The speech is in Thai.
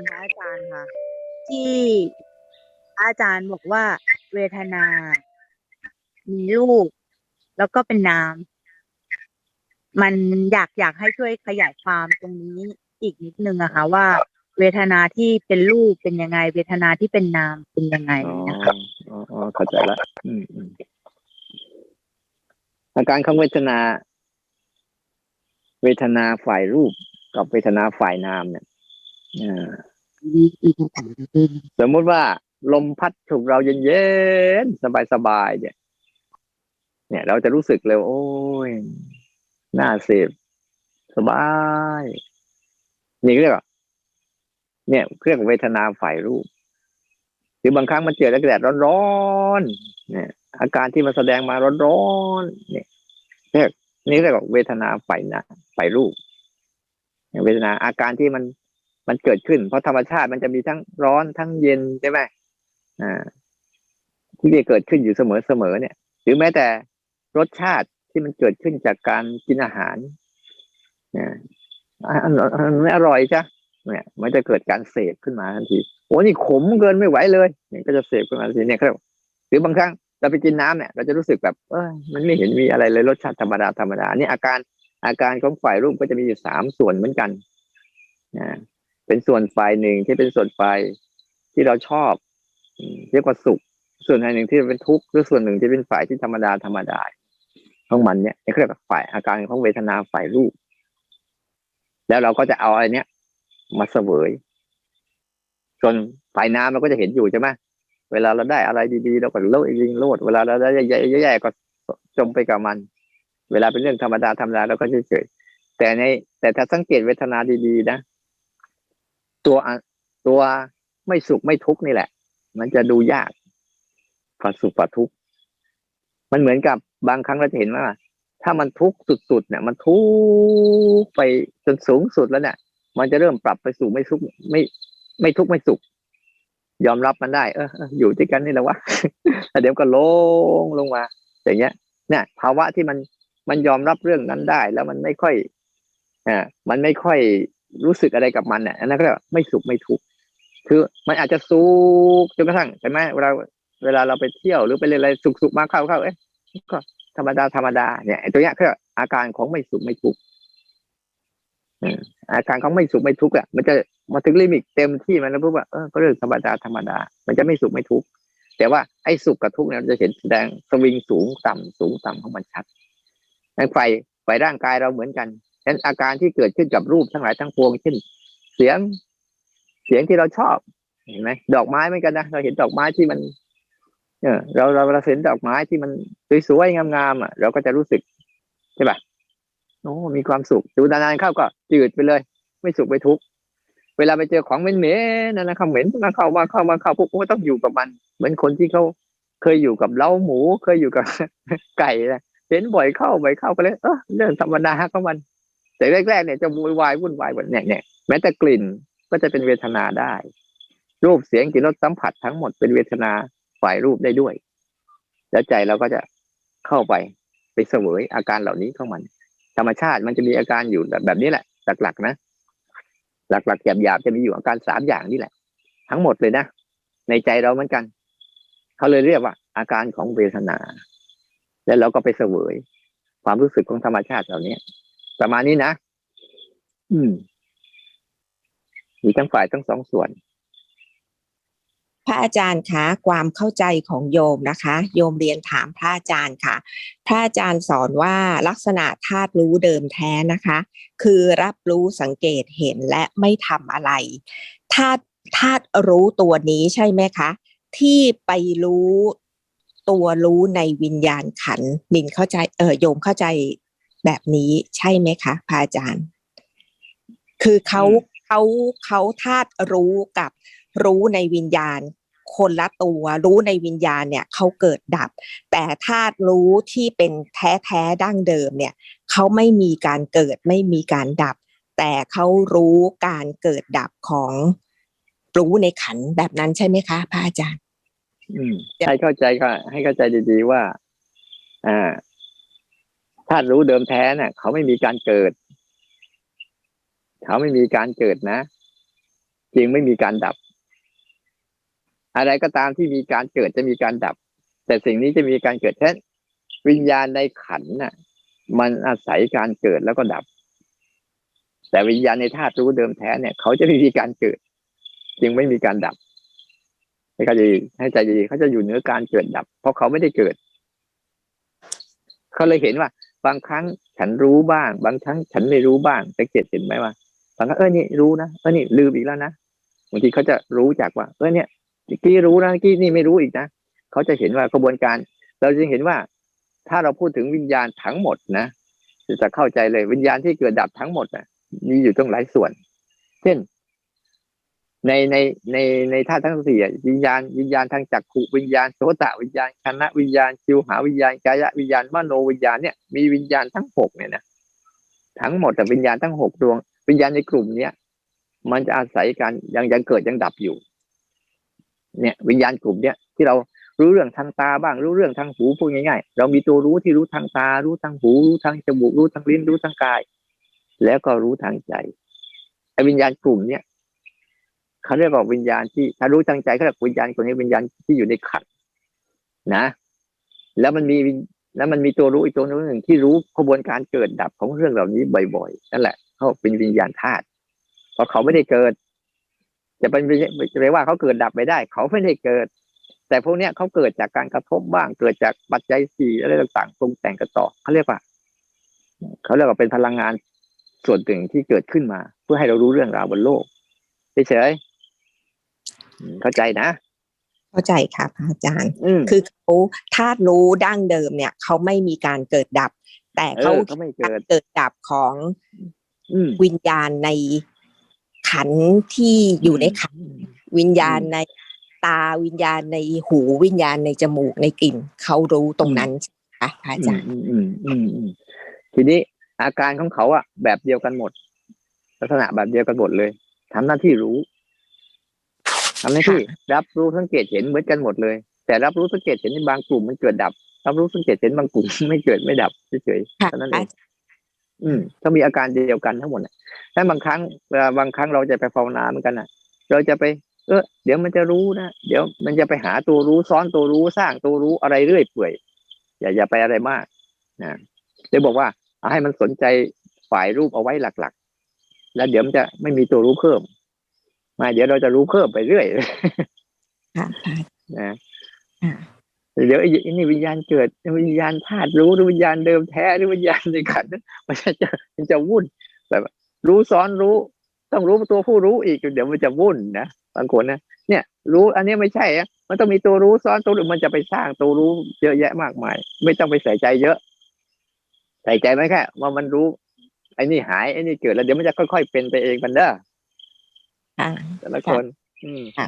การพระอาจารย์ค่ะ ที่อาจารย์บอกว่าเวทนา มีรูปแล้วก็เป็นนาม มันอยากอยากให้ช่วยขยายความตรงนี้อีกนิดนึงอะค่ะ ว่าเวทนาที่เป็นรูปเป็นยังไง เวทนาที่เป็นนามเป็นยังไงนะคะอ๋ออ๋อเข้าใจละอืมอืมอาการของเวทนา เวทนาฝ่ายรูปกับเวทนาฝ่ายนามเนี่ยอ่า สมมุติว่า ลมพัดถูกเราเย็นๆสบายๆเนี่ย เนี่ย เราจะรู้สึกเลยโอ้ยน่าเสพสบาย นี่เรียกว่าเนี่ยเครื่องเวทนาฝ่ายรูปหรือบางครั้งมันเจอแดดร้อนๆเนี่ย อาการที่มันแสดงมาร้อนๆเนี่ยเรียกนี่เรียกว่าเวทนาฝ่ายนะฝ่ายรูปเนี่ยเวทนาอาการที่มัน มันเกิดขึ้น เพราะธรรมชาติมันจะมีทั้งร้อนทั้งเย็นใช่ไหมอ่า ที่จะเกิดขึ้นอยู่เสมอเสมอเนี่ย หรือแม้แต่รสชาติที่มันเกิดขึ้นจากการกินอาหารเนี่ยอันอันไม่อร่อยจ้ะเนี่ย มันจะเกิดการเสพขึ้นมาทันทีโอ้นี่ขมเกินไม่ไหวเลยเนี่ยก็จะเสพขึ้นมาทันทีเนี่ยครับหรือบางครั้งเราไปกินน้ำเนี่ยเราจะรู้สึกแบบเออมันไม่เห็นมีอะไรเลยรสชาติธรรมดาธรรมดานี่อาการอาการของฝ่ายรูปก็จะมีอยู่สามส่วนเหมือนกันนะ เป็นส่วนฝ่ายหนึ่งที่เป็นส่วนฝ่ายที่เราชอบเรียกว่าสุข ส่วนฝ่ายหนึ่งที่เป็นทุกข์หรือส่วนหนึ่งที่เป็นฝ่ายที่ธรรมดาธรรมดาของมันเนี่ยเรียกว่าฝ่ายอาการของเวทนาฝ่ายรูป แล้วเราก็จะเอาอะไรเนี้ยมาเสวยส่วนฝ่ายน้ำเราก็จะเห็นอยู่ใช่ไหมเวลาเราได้อะไรดีๆเราก็โลดยิงโลดเวลาเราได้แย่ๆก็จมไปกับมัน เวลาเป็นเรื่องธรรมดาธรรมดาเราก็เฉยๆแต่ในแต่ถ้าสังเกตเวทนาดีๆนะ ตัวตัวไม่สุขไม่ทุกข์นี่แหละ มันจะดูยากฝ่าสุขฝ่าทุกข์มันเหมือนกับบางครั้งเราจะเห็นว่า ถ้ามันทุกข์สุดๆเนี่ยมันทุกข์ไปจนสูงสุดแล้วเนี่ย มันจะเริ่มปรับไปสู่ไม่ทุกข์ไม่ไม่ทุกข์ไม่สุข ยอมรับมันได้ออเอออยู่ด้วยกันนี่แหละวะแล้วเดี๋ยวก็ลงลงมา อย่างเงี้ย เนี่ย ภาวะที่มันมันยอมรับเรื่องนั้นได้ แล้วมันไม่ค่อยอ่ามันไม่ค่อย รู้สึกอะไรกับมันเนี่ยอันนั้นก็ไม่สุขไม่ทุกข์คือมันอาจจะสุขจนกระทั่งใช่ไหมเวลาเวลาเราไปเที่ยวหรือไปเรียนอะไรสุขสุขมาเข้าเข้าเอ๊ะก็ธรรมดาธรรมดาเนี่ยตัวเนี้ยคืออาการของไม่สุขไม่ทุกข์อาการของไม่สุขไม่ทุกข์อะมันจะมาถึงลิมิตเต็มที่มันแล้วปุ๊บว่าเออก็เรื่องธรรมดาธรรมดา มันจะไม่สุขไม่ทุกข์แต่ว่าไอ้สุขกับทุกข์เนี่ยเราจะเห็นแสดงสวิงสูงต่ำสูงต่ำของมันชัดไฟไฟร่างกายเราเหมือนกัน ฉะนั้นอาการที่เกิดขึ้นกับรูปทั้งหลายทั้งปวงเช่นเสียงเสียงที่เราชอบเห็นไหมดอกไม้เหมือนกันนะเราเห็นดอกไม้ที่มันเออเราเราเราเห็นดอกไม้ที่มันสวยๆงามๆอะเราก็จะรู้สึกใช่ปะโอ้มีความสุขดูนานๆเข้าก็จืดไปเลย ไม่สุขไม่ทุกข์เวลาไปเจอของเหม็นๆนั่นนะคำเหม็นมาเข้ามาเข้ามาเข้าพวกก็ต้องอยู่กับมัน เหมือนคนที่เขาเคยอยู่กับเล้าหมู เคยอยู่กับไก่นะเห็นบ่อยเข้าบ่อยเข้าก็เลยเออเรื่องธรรมดาของมัน แต่แรกๆเนี่ยจะวุ่นวายวุ่นวายแบบเนี่ยเนี่ยแม้แต่กลิ่นก็จะเป็นเวทนาได้ รูปเสียงกลิ่นรสสัมผัสทั้งหมดเป็นเวทนาฝ่ายรูปได้ด้วย แล้วใจเราก็จะเข้าไปไปเสวยอาการเหล่านี้ของมัน ธรรมชาติมันจะมีอาการอยู่แบบแบบนี้แหละ หลักๆนะ หลักๆหยาบๆจะมีอยู่อาการสามอย่างนี่แหละ ทั้งหมดเลยนะในใจเราเหมือนกันเขาเลยเรียกว่า อาการของเวทนา แล้วเราก็ไปเสวย ความรู้สึกของธรรมชาติเหล่านี้ ประมาณนี้นะ อืม มีทั้งฝ่ายทั้งสองส่วน พระอาจารย์คะ ความเข้าใจของโยมนะคะ โยมเรียนถามพระอาจารย์ค่ะ พระอาจารย์สอนว่าลักษณะธาตุรู้เดิมแท้นะคะ คือรับรู้สังเกตเห็นและไม่ทำอะไรธาตุธาตุรู้ตัวนี้ใช่ไหมคะ ที่ไปรู้ตัวรู้ในวิญญาณขันนินเข้าใจเออโยมเข้าใจ แบบนี้ใช่ไหมคะพระอาจารย์ คือเขาอืมเขาเขาธาตุรู้กับรู้ในวิญญาณ คนละตัวรู้ในวิญญาณเนี่ยเขาเกิดดับ แต่ธาตุรู้ที่เป็นแท้แท้ๆดั้งเดิมเนี่ยเขาไม่มีการเกิดไม่มีการดับ แต่เขารู้การเกิดดับของรู้ในขันธ์แบบนั้นใช่ไหมคะพระอาจารย์ อืมให้เข้าใจก็ให้เข้าใจดีๆว่า อ่า ธาตุรู้เดิมแท้น่ะ เขาไม่มีการเกิด เขาไม่มีการเกิดนะจึงไม่มีการดับ อะไรก็ตามที่มีการเกิดจะมีการดับ แต่สิ่งนี้จะมีการเกิดแค่นวิญญาณในขันน่ะ มันอาศัยการเกิดแล้วก็ดับ แต่วิญญาณในธาตุรู้เดิมแท้เนี่ย เขาจะไม่มีการเกิด จึงไม่มีการดับให้เขาใจดีให้ใจดีเขาจะอยู่เหนือการเกิดดับ เพราะเขาไม่ได้เกิด เขาเลยเห็นว่า บางครั้งฉันรู้บ้าง บางครั้งฉันไม่รู้บ้างสังเกตเห็นไหมว่าบางครั้งเออนี่รู้นะเออนี่ลืมอีกแล้วนะบางทีเขาจะรู้จากว่าเออเนี่ยกี้รู้นะกี้นี่ไม่รู้อีกนะเขาจะเห็นว่ากระบวนการ เราจะเห็นว่า ถ้าเราพูดถึงวิญญาณทั้งหมดนะจะเข้าใจเลยวิญญาณที่เกิดดับทั้งหมดนะมีอยู่ต้องหลายส่วน เช่น ในในในในธาตุทั้งสี่อะวิญญาณวิญญาณทางจักขุวิญญาณโสตวิญญาณคณะวิญญาณชิวหาวิญญาณกายวิญญาณมโนวิญญาณเนี่ยมีวิญญาณทั้งหกเนี่ยนะทั้งหมดแต่วิญญาณทั้งหกดวง วิญญาณในกลุ่มเนี้ยมันจะอาศัยการยังยังเกิดยังดับอยู่ เนี่ย วิญญาณกลุ่มเนี้ยที่เรารู้เรื่องทางตาบ้าง รู้เรื่องทางหูพูดง่ายๆ เรามีตัวรู้ที่รู้ทางตา รู้ทางหู รู้ทางจมูก รู้ทางลิ้น รู้ทางกาย แล้วก็รู้ทางใจไอ้วิญญาณกลุ่มเนี้ย เขาเรียกว่าวิญญาณที่ถ้ารู้ทางใจเขาเรียกวิญญาณคนนี้วิญญาณที่อยู่ในขันนะ แล้วมันมีแล้วมันมีตัวรู้อีกตัวหนึ่งที่รู้กระบวนการเกิดดับของเรื่องเหล่านี้บ่อยๆนั่นแหละเขาเป็นวิญญาณธาตุเพราะเขาไม่ได้เกิด จะเป็นจะเรียกว่าเขาเกิดดับไม่ได้ เขาไม่ได้เกิด แต่พวกเนี้ยเขาเกิดจากการกระทบบ้าง เกิดจากปัจจัยสี่อะไรต่างๆปรุงแต่งกันต่อเขาเรียกว่าเขาเรียกว่าเป็นพลังงานส่วนหนึ่งที่เกิดขึ้นมา เพื่อให้เรารู้เรื่องราวบนโลกเฉย เข้าใจนะ เข้าใจค่ะพระอาจารย์อืมคือเขาธาตุรู้ดั้งเดิมเนี่ยเขาไม่มีการเกิดดับ แต่เอเขาอเขาไม่เกิดเกิดดับของอืมวิญญาณในขันธ์ที่อยู่ในขันธ์วิญญาณในตาวิญญาณในหูวิญญาณในจมูกในกลิ่นเขารู้ตรงนั้นใช่ไหมคะพระอาจารย์อืมอืมอืมอืมทีนี้อาการของเขาอะแบบเดียวกันหมด ลักษณะแบบเดียวกันหมดเลยทำหน้าที่รู้ ทำหน้าที่รับรู้สังเกตเห็นเหมือนกันหมดเลย แต่รับรู้สังเกตเห็นในบางกลุ่มมันเกิดดับ รับรู้สังเกตเห็นบางกลุ่มไม่เกิดไม่ดับเฉยๆค่ะเท่านั้นเองอืมเขามีอาการเดียวกันทั้งหมดน่ะแต่บางครั้งเวลาบางครั้งเราจะไปภาวนาเหมือนกันน่ะ เราจะไป เออเดี๋ยวมันจะรู้นะเดี๋ยวมันจะไปหาตัวรู้ซ้อนตัวรู้สร้างตัวรู้อะไรเรื่อยเปื่อยอย่าอย่าไปอะไรมากนะเดี๋ยวบอกว่าเอาให้มันสนใจฝ่ายรูปเอาไว้หลักๆ แล้วเดี๋ยวมันจะไม่มีตัวรู้เพิ่มไมาเดี๋ยวเราจะรู้เพิ่มไปเรื่อยค่ะพระนะอ่าเดี๋ยวไอ้นี่วิญญาณเกิดวิญญาณธาตุรู้หรือวิญญาณเดิมแท้หรือวิญญาณในขันธ์มันจะมันจะวุ่นแบบรู้ซ้อนรู้ ต้องรู้ตัวผู้รู้อีกเดี๋ยวมันจะวุ่นนะบางคนนะเนี่ย รู้อันนี้ไม่ใช่อะมันต้องมีตัวรู้ซ้อนตัวหรือมันจะไปสร้างตัวรู้เยอะแยะมากมาย ไม่ต้องไปใส่ใจเยอะ ใส่ใจไหมแค่ว่ามันรู้ไอ้นี่หายไอ้นี่เกิดแล้วเดี๋ยวมันจะค่อยๆเป็นไปเองมันเด้อค่ะ แต่ละคน อืมค่ะ